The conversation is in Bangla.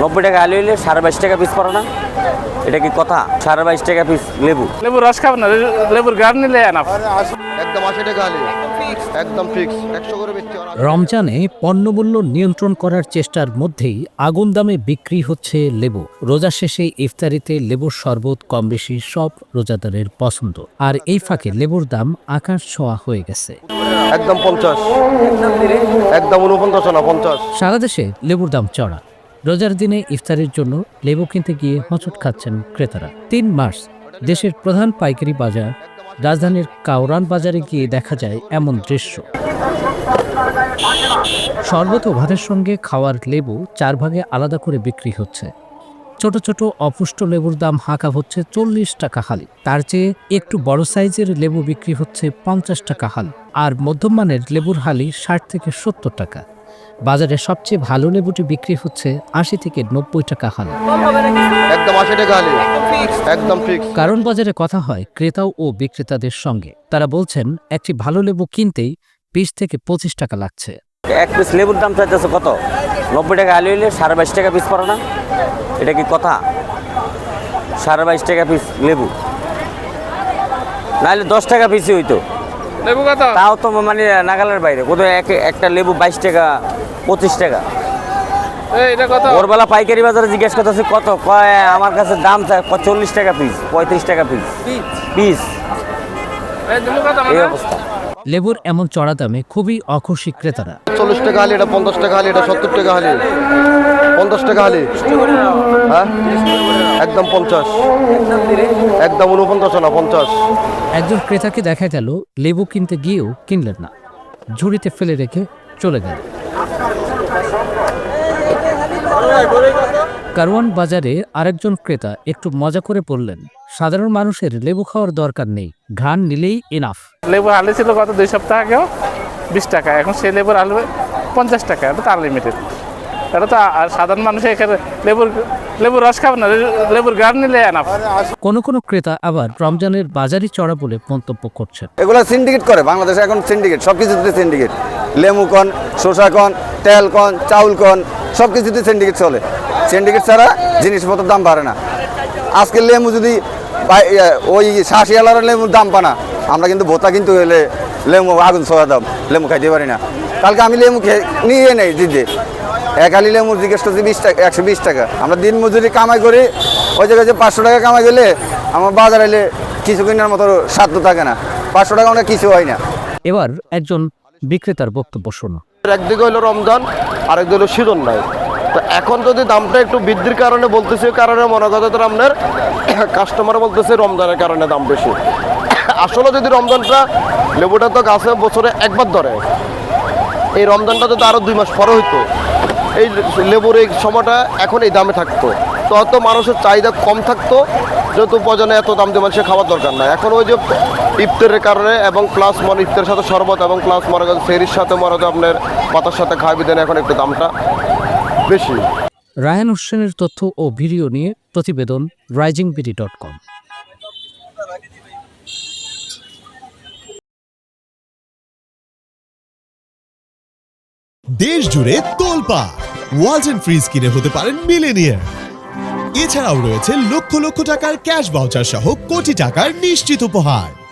নব্বই টাকা আলু হইলে সাড়ে বাইশ টাকা পিস পড়ে না এটা কি কথা? সাড়ে বাইশ টাকা পিস লেবু। লেবু রস খাবেন না লেবুর গাছ নিলে একদম আশি টাকা আলি। একদম ফিক্স একশো করে রমজানে পণ্যমূল্য নিয়ন্ত্রণ করার চেষ্টার মধ্যেই আগুন দামে বিক্রি হচ্ছে লেবু। রোজা শেষে ইফতারিতে লেবুর শরবত কম বেশি সব রোজাদারের পছন্দ। আর এই ফাঁকে লেবুর দাম আকাশ ছোঁয়া হয়ে গেছে। একদম পঞ্চাশ। একদম উনপঞ্চাশ না পঞ্চাশ। সারা দেশে লেবুর দাম চড়া। রোজার দিনে ইফতারের জন্য লেবু কিনতে গিয়ে হোঁচট খাচ্ছেন ক্রেতারা। তিন মার্চ, দেশের প্রধান পাইকারি বাজার, রাজধানীর কাউরান বাজারে গিয়ে দেখা যায় এমন দৃশ্য। শরবত ভাতের সঙ্গে খাওয়ার লেবু চার ভাগে আলাদা করে বিক্রি হচ্ছে। ছোট ছোট অপুষ্ট লেবুর দাম হাঁকা হচ্ছে চল্লিশ টাকা হালি। তার চেয়ে একটু বড় সাইজের লেবু বিক্রি হচ্ছে পঞ্চাশ টাকা হালি। আর মধ্যম মানের লেবুর হালি ষাট থেকে সত্তর টাকা। বাজারে সবচেয়ে ভালো লেবুটি বিক্রি হচ্ছে আশি থেকে নব্বই টাকা হালি। একদম আশি টাকা আলি একদম ফিক্স কারণ বাজারে কথা হয় ক্রেতা ও বিক্রেতাদের সঙ্গে। তারা বলছেন একটি ভালো লেবু কিনতেই বিশ থেকে পঁচিশ টাকা লাগছে। এক পিস লেবুর দাম চাইতেছে কত? নব্বই টাকা আলু হইলে সাড়ে বাইশ টাকা পিস পড়ে না? এটা কি কথা? সাড়ে বাইশ টাকা পিস লেবু। নাহলে দশ টাকা পিসই হইতো। লেবু কত? তাও তো মানে নাগালের বাইরে। কোথাও এক একটা লেবু বাইশ টাকা পঁচিশ টাকা। ভোরবেলা পাইকারি বাজারে জিজ্ঞেস করতেছি কত? কয় আমার কাছে দাম চল্লিশ টাকা পিস পঁয়ত্রিশ টাকা পিস পিস এই অবস্থা। লেবুর এমন চড়া দামে খুবই অখুশি ক্রেতারা। চল্লিশ টাকা আলি এটা পঞ্চাশ টাকা আলি এটা সত্তর টাকা আলি পঞ্চাশ টাকা আলি হ্যাঁ? একদম পঞ্চাশ। একদম উনপঞ্চাশ না পঞ্চাশ। একজন ক্রেতাকে দেখা গেল লেবু কিনতে গিয়েও কিনলেন না। ঝুড়িতে ফেলে রেখে চলে গেল। কারওয়ান বাজারে আরেকজন ক্রেতা একটু মজা করে বললেন সাধারণ মানুষের লেবু খাওয়ার দরকার নেই ঘ্রাণ নিলেই এনাফ লেবু আলু ছিল গত দুই সপ্তাহ আগেও বিশ টাকা এখন সেই লেবুর আলু পঞ্চাশ টাকা এটা তো আনলিমিটেড এটা তো আর সাধারণ মানুষ এখানে লেবুর লেবুর রস খাবেন না লেবুর গাছ নিলে এনাফ কোনো কোনো ক্রেতা আবার রমজানের বাজারই চড়া বলে মন্তব্য করছেন। এগুলো সিন্ডিকেট করে বাংলাদেশে এখন সিন্ডিকেট সব কিছুতে সিন্ডিকেট লেমু কন শসা কন তেল কন চাউল কন সব কিছুতে সিন্ডিকেট চলে। সিন্ডিকেট ছাড়া জিনিসপত্রের দাম বাড়ে না। আজকে লেমু যদি ওই শাঁসিয়ালার লেমুর দাম পানা। আমরা কিন্তু ভোতা কিন্তু এলে লেমু আগুন ছোয়া দাম লেমু খাইতে পারি না। কালকে আমি লেমু খেয়ে নিয়ে নেই দিদি। এক আলি লেমু জিজ্ঞেস করছি বিশ টাকা একশো বিশ টাকা। আমরা দিন মজুরি কামাই করি ওই জায়গায় যে পাঁচশো টাকা কামাই গেলে আমার বাজার এলে কিছু কেনার মতো সাধ্য থাকে না। পাঁচশো টাকা অনেক কিছু হয় না। এবার একজন বিক্রেতার বক্তব্য শোনো। একদিকে হলো রমজান আরেকদিকে হলো নাই তো এখন যদি দামটা একটু বৃদ্ধির কারণে বলতেছে কারণে মনে কথা তো আপনার কাস্টমার বলতেছে রমজানের কারণে দাম বেশি। আসলে যদি রমজানটা লেবুটা তো গাছে বছরে একবার ধরে, এই রমজানটা যদি আরও দুই মাস পরে হইতো, এই লেবুর এই সময়টা এখন এই দামে থাকতো। তো হয়তো মানুষের চাহিদা কম থাকতো, যেহেতু প্রয়োজনে এত দাম দিয়ে মানুষের খাওয়ার দরকার নাই। এখন ওই যে ইফতারের কারণে এবং প্লাস মনে ইফতারের সাথে শরবত এবং প্লাস মনে করেন ফেরির সাথে করেন আপনার পাতার সাথে খাওয়াবি দেন এখন একটু দামটা বেশি। রায়ান হোসেনের তথ্য ও ভিডিও নিয়ে প্রতিবেদন রাইজিং বিডি ডট কম। দেশ জুড়ে তোলপা ওয়ালটন ফ্রিজ কিনে হতে পারেন মিলেনিয়ার এছাড়াও রয়েছে লক্ষ লক্ষ টাকার ক্যাশ বাউচার সহ কোটি টাকার নিশ্চিত উপহার।